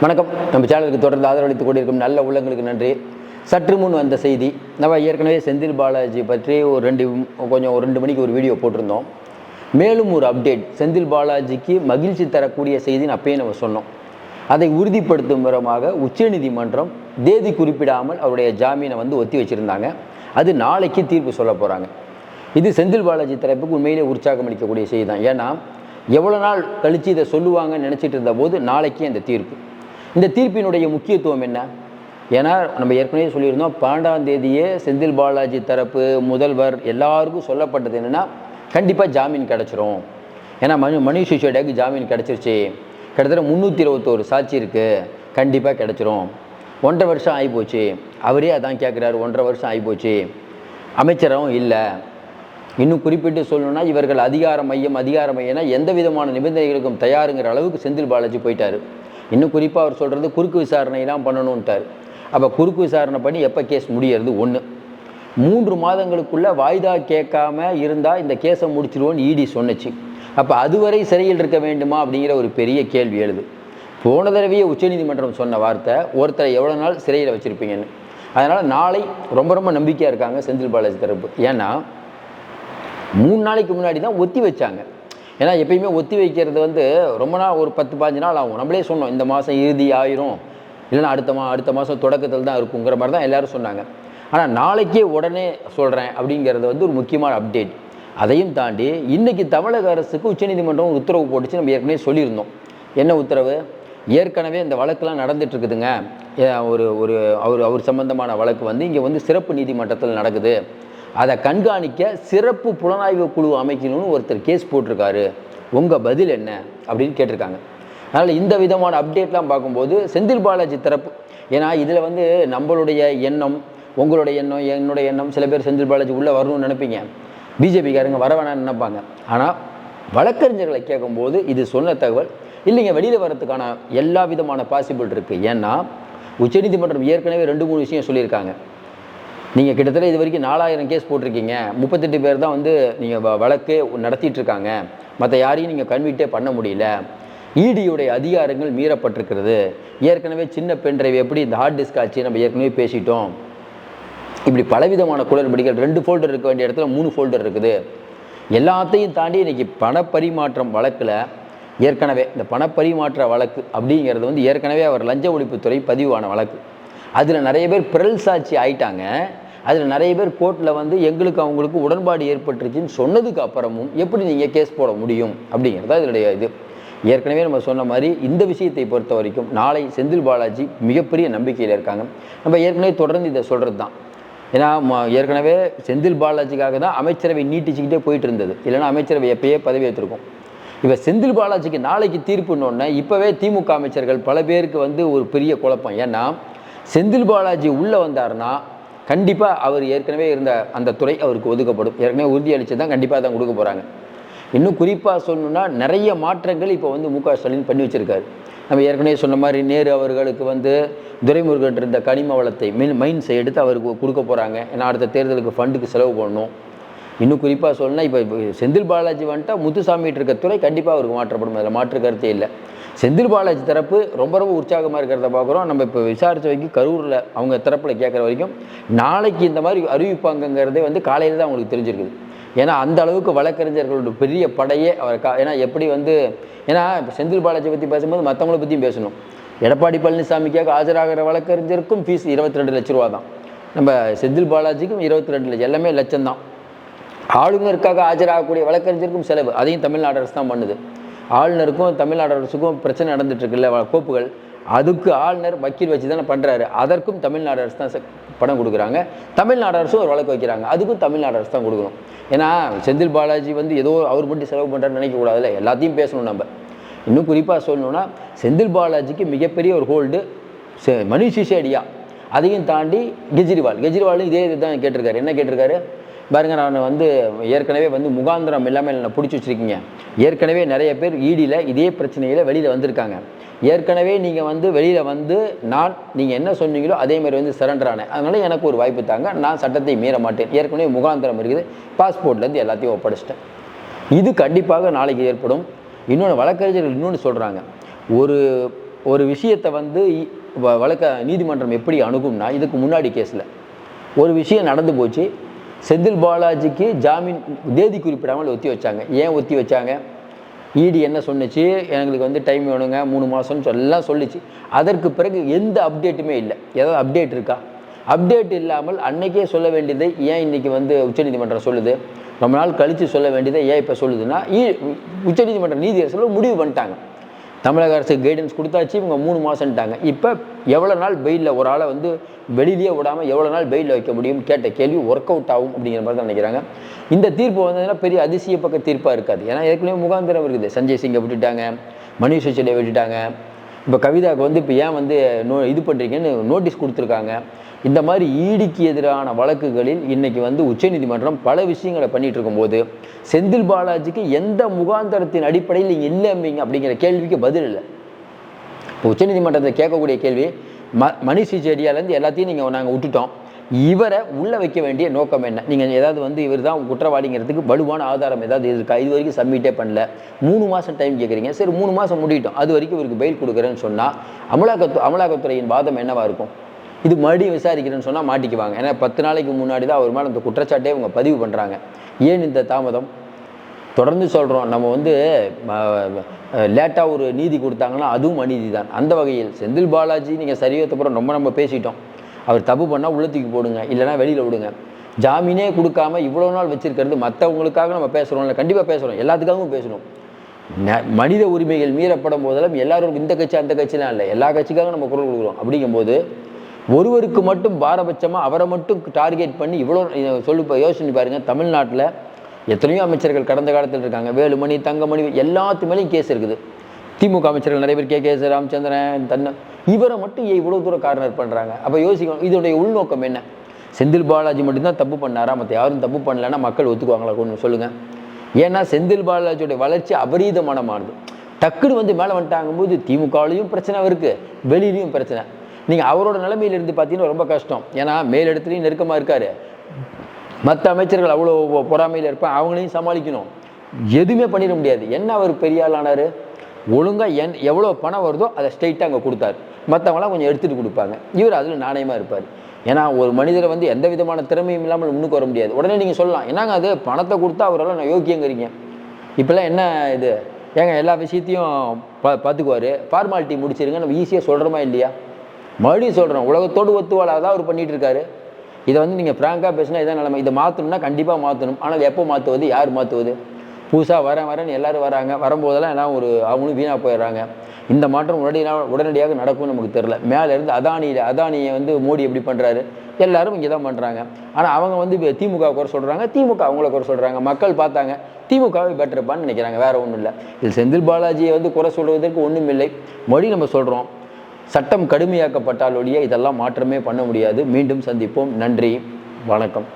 வணக்கம். நம்ம சேனலுக்கு தொடர்ந்து ஆதரவளித்துக் கொண்டிருக்கும் நல்ல உள்ளங்களுக்கு நன்றி. சற்று முன் வந்த செய்தி நம்ம ஏற்கனவே செந்தில் பாலாஜி பற்றி ஒரு ரெண்டு கொஞ்சம் ஒரு ரெண்டு மணிக்கு ஒரு வீடியோ போட்டிருந்தோம். மேலும் ஒரு அப்டேட் செந்தில் பாலாஜிக்கு மகிழ்ச்சி தரக்கூடிய செய்தின்னு அப்பயே நம்ம சொன்னோம். அதை உறுதிப்படுத்தும் விதமாக உச்சநீதிமன்றம் தேதி குறிப்பிடாமல் அவருடைய ஜாமீனை வந்து ஒத்தி வச்சுருந்தாங்க. அது நாளைக்கு தீர்ப்பு சொல்ல போகிறாங்க இது செந்தில் பாலாஜி தரப்புக்கு உண்மையிலே உற்சாகம் அளிக்கக்கூடிய செய்தி தான். ஏன்னா எவ்வளோ நாள் கழித்து இதை சொல்லுவாங்கன்னு நினச்சிட்டு இருந்த போது நாளைக்கு அந்த தீர்ப்பு. இந்த தீர்ப்பினுடைய முக்கியத்துவம் என்ன? ஏன்னா நம்ம ஏற்கனவே சொல்லியிருந்தோம் பன்னெண்டாம் தேதியே செந்தில் பாலாஜி தரப்பு முதல்வர் எல்லாருக்கும் சொல்லப்பட்டது என்னென்னா கண்டிப்பாக ஜாமீன் கிடச்சிரும். ஏன்னா மனு மணிஷ் சிசோடியாவுக்கு ஜாமீன் கிடச்சிருச்சு. கிட்டத்தட்ட முந்நூற்றி இருபத்தோரு சாட்சி இருக்குது கண்டிப்பாக கிடச்சிரும். ஒன்றரை வருஷம் ஆகிப்போச்சு அவரே அதான் கேட்குறாரு ஒன்றரை வருஷம் ஆகிப்போச்சு அமைச்சரும் இல்லை. இன்னும் குறிப்பிட்டு சொல்லணும்னா இவர்கள் அதிகார மையம் அதிகார மையம்னா எந்த விதமான நிபந்தனைகளுக்கும் தயாருங்கிற அளவுக்கு செந்தில் பாலாஜி போயிட்டார். இன்னும் குறிப்பாக அவர் சொல்கிறது குறுக்கு விசாரணைலாம் பண்ணணுன்ட்டார் அப்போ குறுக்கு விசாரணை பண்ணி எப்போ கேஸ் முடியறது? ஒன்று மூன்று மாதங்களுக்குள்ளே வாய்தா கேட்காம இருந்தால் இந்த கேஸை முடிச்சிடுவோன்னு இடி சொன்னுச்சு. அப்போ அதுவரை சிறையில் இருக்க வேண்டுமா அப்படிங்கிற ஒரு பெரிய கேள்வி எழுது. போன தடவையே உச்சநீதிமன்றம் சொன்ன வார்த்தை ஒருத்தரை எவ்வளோ நாள் சிறையில் வச்சுருப்பீங்கன்னு. அதனால் நாளை ரொம்ப ரொம்ப நம்பிக்கையாக இருக்காங்க செந்தில் பாலாஜி தரப்பு. ஏன்னா மூணு நாளைக்கு முன்னாடி தான் ஒத்தி வச்சாங்க. ஏன்னா எப்பயுமே ஒத்தி வைக்கிறது வந்து ரொம்ப நாள் ஒரு பத்து பாஞ்சு நாள் ஆகும். நம்மளே சொன்னோம் இந்த மாதம் இறுதி ஆயிரும். இல்லைன்னா அடுத்த மா அடுத்த மாதம் தொடக்கத்தில் தான் இருக்குங்கிற மாதிரி தான் எல்லோரும் சொன்னாங்க. ஆனால் நாளைக்கே உடனே சொல்கிறேன் அப்படிங்கிறது வந்து ஒரு முக்கியமான அப்டேட் அதையும் தாண்டி இன்றைக்கி தமிழக அரசுக்கு உச்சநீதிமன்றம் உத்தரவு போட்டுச்சு நம்ம ஏற்கனவே சொல்லியிருந்தோம். என்ன உத்தரவு? ஏற்கனவே இந்த வழக்கெலாம் நடந்துகிட்ருக்குதுங்க ஒரு ஒரு அவர் அவர் சம்பந்தமான வழக்கு வந்து இங்கே வந்து சிறப்பு நீதிமன்றத்தில் நடக்குது. அதை கண்காணிக்க சிறப்பு புலனாய்வு குழு அமைக்கணும்னு ஒருத்தர் கேஸ் போட்டிருக்காரு. உங்கள் பதில் என்ன? அப்படின்னு கேட்டிருக்காங்க. அதனால் இந்த விதமான அப்டேட்லாம் பார்க்கும்போது செந்தில் பாலாஜி தரப்பு ஏன்னா இதில் வந்து நம்மளுடைய எண்ணம் உங்களுடைய எண்ணம் என்னுடைய எண்ணம் சில பேர் செந்தில் பாலாஜி உள்ளே வரணும்னு நினைப்பீங்க. பிஜேபிக்காரங்க வர வேணாம்னு நினைப்பாங்க. ஆனால் வழக்கறிஞர்களை கேட்கும்போது இது சொன்ன தகவல் இல்லைங்க வெளியில் வரதுக்கான எல்லா விதமான பாசிபிள் இருக்குது ஏன்னா உச்சநீதிமன்றம் ஏற்கனவே ரெண்டு மூணு விஷயம் சொல்லியிருக்காங்க. நீங்கள் கிட்டத்தட்ட இது வரைக்கும் நாலாயிரம் கேஸ் போட்டிருக்கீங்க. முப்பத்தெட்டு பேர் தான் வந்து நீங்கள் வழக்கு நடத்திட்டு இருக்காங்க. மற்ற யாரையும் நீங்கள் கன்விக்டே பண்ண முடியல. இடியுடைய அதிகாரங்கள் மீறப்பட்டிருக்கிறது. ஏற்கனவே சின்ன பென்ட்ரைவ் எப்படி இந்த ஹார்ட் டிஸ்க் ஆச்சு நம்ம ஏற்கனவே பேசிட்டோம். இப்படி பலவிதமான குளறுபடிகள் ரெண்டு ஃபோல்டர் இருக்க வேண்டிய இடத்துல மூணு ஃபோல்டர் இருக்குது. எல்லாத்தையும் தாண்டி இன்றைக்கி பணப்பரிமாற்றம் வழக்கில் ஏற்கனவே இந்த பணப்பரிமாற்ற வழக்கு அப்படிங்கிறது வந்து ஏற்கனவே அவர் லஞ்ச ஒழிப்புத்துறை பதிவான வழக்கு. அதில் நிறைய பேர் பிறல் சாட்சி ஆயிட்டாங்க. அதில் நிறைய பேர் கோர்ட்டில் வந்து எங்களுக்கு அவங்களுக்கு உடன்பாடு ஏற்பட்டுருச்சுன்னு சொன்னதுக்கு அப்புறமும் எப்படி நீங்கள் கேஸ் போட முடியும் அப்படிங்கிறது தான் இதனுடைய இது. ஏற்கனவே நம்ம சொன்ன மாதிரி இந்த விஷயத்தை பொறுத்த வரைக்கும் நாளை செந்தில் பாலாஜி மிகப்பெரிய நம்பிக்கையில் இருக்காங்க. நம்ம ஏற்கனவே தொடர்ந்து இதை சொல்கிறது தான் ஏன்னா ஏற்கனவே செந்தில் பாலாஜிக்காக தான் அமைச்சரவை நீட்டிச்சுக்கிட்டே போயிட்டு இருந்தது. இல்லைன்னா அமைச்சரவை எப்பயே பதவி ஏற்றிருக்கும் இப்போ செந்தில் பாலாஜிக்கு நாளைக்கு தீர்ப்புன்னொன்னே இப்போவே திமுக அமைச்சர்கள் பல பேருக்கு வந்து ஒரு பெரிய குழப்பம். ஏன்னா செந்தில் பாலாஜி உள்ளே வந்தாருன்னா கண்டிப்பாக அவர் ஏற்கனவே இருந்த அந்த துறை அவருக்கு ஒதுக்கப்படும். ஏற்கனவே உறுதியளித்து தான் கண்டிப்பாக தான் கொடுக்க போகிறாங்க இன்னும் குறிப்பாக சொல்லணுன்னா நிறைய மாற்றங்கள் இப்போ வந்து மு க ஸ்டாலின் பண்ணி வச்சுருக்காரு. நம்ம ஏற்கனவே சொன்ன மாதிரி நேரு அவர்களுக்கு வந்து துரைமுருகன் இருந்த கனிம வளத்தை மின் மைன்ஸை எடுத்து அவருக்கு கொடுக்க போகிறாங்க ஏன்னா அடுத்த தேர்தலுக்கு ஃபண்டுக்கு செலவு பண்ணணும். இன்னும் குறிப்பாக சொல்லணும்னா இப்போ செந்தில் பாலாஜி வந்துட்டா முத்துசாமிட்டு இருக்க துறை கண்டிப்பாக அவருக்கு மாற்றப்படும். அதில் மாற்று கருத்தே இல்லை. செந்தில் பாலாஜி தரப்பு ரொம்ப ரொம்ப உற்சாகமாக இருக்கிறத பார்க்குறோம் நம்ம இப்போ விசாரித்த வரைக்கும் கரூரில் அவங்க தரப்பில் கேட்குற வரைக்கும் நாளைக்கு இந்த மாதிரி அறிவிப்பாங்கங்கிறதே வந்து காலையில் தான் அவங்களுக்கு தெரிஞ்சிருக்குது. ஏன்னா அந்த அளவுக்கு வழக்கறிஞர்களோட பெரிய படையே அவர் கா ஏன்னா எப்படி வந்து ஏன்னா இப்போ செந்தில் பாலாஜி பற்றி பேசும்போது மற்றவங்கள பற்றியும் பேசணும். எடப்பாடி பழனிசாமிக்காக ஆஜராகிற வழக்கறிஞருக்கும் ஃபீஸ் இருபத்தி ரெண்டு லட்ச ரூபா தான் நம்ம செந்தில் பாலாஜிக்கும் இருபத்தி ரெண்டு லட்சம் எல்லாமே லட்சம் தான் ஆளுநருக்காக ஆஜராகக்கூடிய வழக்கறிஞருக்கும் செலவு. அதையும் தமிழ்நாடு அரசு தான் பண்ணுது. ஆளுநருக்கும் தமிழ்நாடு அரசுக்கும் பிரச்சனை நடந்துட்டுருக்குல்ல கோப்புகள். அதுக்கு ஆளுநர் வக்கீல் வச்சு தானே பண்ணுறாரு அதற்கும் தமிழ்நாடு அரசு தான் பணம் கொடுக்குறாங்க. தமிழ்நாடு அரசும் ஒரு வழக்கு வைக்கிறாங்க. அதுக்கும் தமிழ்நாடு அரசு தான் கொடுக்கணும். ஏன்னா செந்தில் பாலாஜி வந்து ஏதோ அவர் மட்டும் செலவு பண்ணுறாருன்னு நினைக்கக்கூடாதுல்ல எல்லாத்தையும் பேசணும் நம்ம. இன்னும் குறிப்பாக சொல்லணும்னா செந்தில் பாலாஜிக்கு மிகப்பெரிய ஒரு ஹோல்டு மணிஷ் சிசேடியா அதையும் தாண்டி கெஜ்ரிவால். கெஜ்ரிவாலும் இதே இதுதான் கேட்டிருக்காரு. என்ன கேட்டிருக்காரு? பாருங்க நான் வந்து ஏற்கனவே வந்து முகாந்திரம் இல்லாமல் நான் பிடிச்சி வச்சிருக்கீங்க. ஏற்கனவே நிறைய பேர் ஈடியில் இதே பிரச்சனையில் வெளியில் வந்திருக்காங்க. ஏற்கனவே நீங்கள் வந்து வெளியில் வந்து நான் நீங்கள் என்ன சொன்னீங்களோ அதே மாதிரி வந்து சரண்டர் ஆனேன். அதனால் எனக்கு ஒரு வாய்ப்பு தாங்க. நான் சட்டத்தை மீற மாட்டேன். ஏற்கனவே முகாந்திரம் இருக்குது. பாஸ்போர்ட்லேருந்து எல்லாத்தையும் ஒப்படைச்சிட்டேன். இது கண்டிப்பாக நாளைக்கு ஏற்படும். இன்னொன்று வழக்கறிஞர்கள் இன்னொன்று சொல்கிறாங்க ஒரு ஒரு விஷயத்தை வந்து வ- வழக்க நீதிமன்றம் எப்படி அணுகும்னா இதுக்கு முன்னாடி கேஸில் ஒரு விஷயம் நடந்து போச்சு. செந்தில் பாலாஜிக்கு ஜாமீன் தேதி குறிப்பிடாமல் ஒத்தி வச்சாங்க. ஏன் ஒத்தி வச்சாங்க? இடி என்ன சொன்னிச்சு? எங்களுக்கு வந்து டைம் வேணுங்க மூணு மாதம்னு எல்லாம் சொல்லுச்சு. அதற்கு பிறகு எந்த அப்டேட்டுமே இல்லை. ஏதாவது அப்டேட் இருக்கா? அப்டேட் இல்லாமல் அன்னைக்கே சொல்ல வேண்டியதை ஏன் இன்னைக்கு வந்து உச்சநீதிமன்றம் சொல்லுது? ரொம்ப நாள் கழித்து சொல்ல வேண்டியதை ஏன் இப்போ சொல்லுதுன்னா உச்சநீதிமன்ற நீதியரசர்கள் முடிவு பண்ணிட்டாங்க. தமிழக அரசுக்கு கைடன்ஸ் கொடுத்தாச்சு இவங்க மூணு மாதம்ட்டாங்க இப்போ எவ்வளோ நாள் பெயிலில் ஒரு ஆளை வந்து வெளியிலேயே விடாமல் எவ்வளோ நாள் பெயிலில் வைக்க முடியும் கேட்ட கேள்வி ஒர்க் அவுட் ஆகும் அப்படிங்கிற மாதிரி தான் நினைக்கிறாங்க. இந்த தீர்ப்பு வந்ததுன்னா பெரிய அதிசய பக்க தீர்ப்பாக இருக்காது. ஏன்னா ஏற்கனவே முகாந்திரம் இருக்குது. சஞ்சய் சிங்கை விட்டுட்டாங்க மணிஷ் சிசோடியை விட்டுட்டாங்க. இப்போ கவிதாவுக்கு வந்து இப்போ ஏன் வந்து நோ இது பண்ணுறீங்கன்னு நோட்டீஸ் கொடுத்துருக்காங்க. இந்த மாதிரி ஈடிக்கு எதிரான வழக்குகளில் இன்றைக்கி வந்து உச்சநீதிமன்றம் பல விஷயங்களை பண்ணிகிட்டு இருக்கும்போது செந்தில் பாலாஜிக்கு எந்த முகாந்தரத்தின் அடிப்படையில் நீங்கள் இல்லைம்பீங்க அப்படிங்கிற கேள்விக்கு பதில் இல்லை. இப்போ உச்சநீதிமன்றத்தை கேட்கக்கூடிய கேள்வி ம மணிஷ் செடியாலேருந்து எல்லாத்தையும் நீங்கள் நாங்கள் விட்டுட்டோம். இவரை உள்ளே வைக்க வேண்டிய நோக்கம் என்ன? நீங்கள் ஏதாவது வந்து இவர் தான் குற்றவாளிங்கிறதுக்கு வலுவான ஆதாரம் ஏதாவது இருக்கா? இது வரைக்கும் சப்மிட்டே பண்ணல. மூணு மாதம் டைம் கேட்குறீங்க சரி மூணு மாதம் முடியட்டும். அது வரைக்கும் இவருக்கு பெயில் கொடுக்குறேன்னு சொன்னால் அமலாக்கத்து அமலாக்கத்துறையின் வாதம் என்னவாக இருக்கும்? இது மறுபடியும் விசாரிக்கிறேன்னு சொன்னால் மாட்டிக்குவாங்க. ஏன்னா பத்து நாளைக்கு முன்னாடி தான் அவர் மேலே அந்த குற்றச்சாட்டே இவங்க பதிவு பண்ணுறாங்க ஏன் இந்த தாமதம்? தொடர்ந்து சொல்கிறோம் நம்ம வந்து லேட்டாக ஒரு நீதி கொடுத்தாங்கன்னா அதுவும் அநீதி தான் அந்த வகையில் செந்தில் பாலாஜி நீங்கள் சரியத்தப்புறம் ரொம்ப நம்ம பேசிட்டோம். அவர் தப்பு பண்ணால் உள்ளத்துக்கு போடுங்க இல்லைன்னா வெளியில் விடுங்க. ஜாமீனே கொடுக்காம இவ்வளோ நாள் வச்சுருக்கிறது மற்றவங்களுக்காக நம்ம பேசுகிறோம்ல கண்டிப்பாக பேசுகிறோம் எல்லாத்துக்காகவும் பேசணும் ந- மனித உரிமைகள் மீறப்படும் போதெல்லாம் எல்லாரும் இந்த கட்சி அந்த கட்சிலாம் இல்லை. எல்லா கட்சிக்காகவும் நம்ம குரல் கொடுக்குறோம். அப்படிங்கும்போது ஒருவருக்கு மட்டும் பாரபட்சமாக அவரை மட்டும் டார்கெட் பண்ணி இவ்வளோ சொல்லி யோசனை பாருங்கள் தமிழ்நாட்டில் எத்தனையோ அமைச்சர்கள் கடந்த காலத்தில் இருக்காங்க. வேலுமணி தங்கமணி எல்லாத்து மேலேயும் கேஸ் இருக்குது. திமுக அமைச்சர்கள் நிறைய பேர் கே. கே. எஸ். ராமச்சந்திரன் தன்ன இவரை மட்டும் ஏன் இவ்வளோ தூரம் கார்னர் பண்ணுறாங்க அப்போ யோசிக்கணும் இதனுடைய உள்நோக்கம் என்ன? செந்தில் பாலாஜி மட்டும்தான் தப்பு பண்ணாரா? மற்ற யாரும் தப்பு பண்ணலன்னா மக்கள் ஒத்துக்குவாங்களா? கொஞ்சம் சொல்லுங்கள் ஏன்னா செந்தில் பாலாஜியோட வளர்ச்சி அபரீதமானமானது டக்குன்னு வந்து மேலே வந்துட்டாங்கும்போது திமுகவிலையும் பிரச்சனை இருக்கு வெளியிலையும் பிரச்சனை. நீங்கள் அவரோட நிலைமையிலிருந்து பார்த்தீங்கன்னா ரொம்ப கஷ்டம். ஏன்னா மேலிடத்துலையும் நெருக்கமாக இருக்காரு. மற்ற அமைச்சர்கள் அவ்வளோ பொறாமையில் இருப்பாங்க அவங்களையும் சமாளிக்கணும். எதுவுமே பண்ணிட முடியாது. என்ன அவர் பெரிய ஆள் ஒழுங்காக என் எவ்வளோ பணம் வருதோ அதை ஸ்ட்ரைட்டாக அங்கே கொடுத்தாரு. மற்றவங்களாம் கொஞ்சம் எடுத்துகிட்டு கொடுப்பாங்க. இவர் அதில் நாணயமாக இருப்பார். ஏன்னா ஒரு மனிதரை வந்து எந்த விதமான திறமையும் இல்லாமல் முன்னுக்கு வர முடியாது. உடனே நீங்கள் சொல்லலாம் என்னங்க அது? பணத்தை கொடுத்தா அவரெல்லாம் நான் யோக்கியங்கிறீங்க. இப்போல்லாம் என்ன இது? ஏங்க எல்லா விஷயத்தையும் பா பார்த்துக்குவார் ஃபார்மாலிட்டி முடிச்சிருங்க நம்ம ஈஸியாக சொல்கிறோமா இல்லையா? மறுபடியும் சொல்கிறோம் உலகத்தோடு ஒத்துவாளாக தான் அவர் பண்ணிகிட்டு இருக்காரு இதை வந்து நீங்கள் ஃப்ராங்காக பேசினா இதான் நிலைமை. இதை மாற்றணும்னா கண்டிப்பாக மாற்றணும் ஆனால் எப்போ மாற்றுவது யார் மாற்றுவது புதுசாக வரேன் வரேன்னு எல்லோரும் வராங்க. வரும்போதெல்லாம் எல்லாம் ஒரு அவங்களும் வீணாக போயிடுறாங்க. இந்த மாற்றம் உடனடியாக உடனடியாக நடக்கும்னு நமக்கு தெரில மேலேருந்து அதானியில் அதானியை வந்து மோடி எப்படி பண்ணுறாரு எல்லாரும் இங்கே தான் பண்ணுறாங்க ஆனால் அவங்க வந்து இப்போ திமுக குறை சொல்கிறாங்க திமுக அவங்கள குறை சொல்கிறாங்க மக்கள் பார்த்தாங்க திமுகவை பெட்டர்ப்பான்னு நினைக்கிறாங்க வேறு ஒன்றும் இல்லை. இதில் செந்தில் பாலாஜியை வந்து குறை சொல்வதற்கு ஒன்றும் இல்லை. மொழி நம்ம சொல்கிறோம் சட்டம் கடுமையாக்கப்பட்டாலொழிய இதெல்லாம் மாற்றமே பண்ண முடியாது. மீண்டும் சந்திப்போம். நன்றி. வணக்கம்.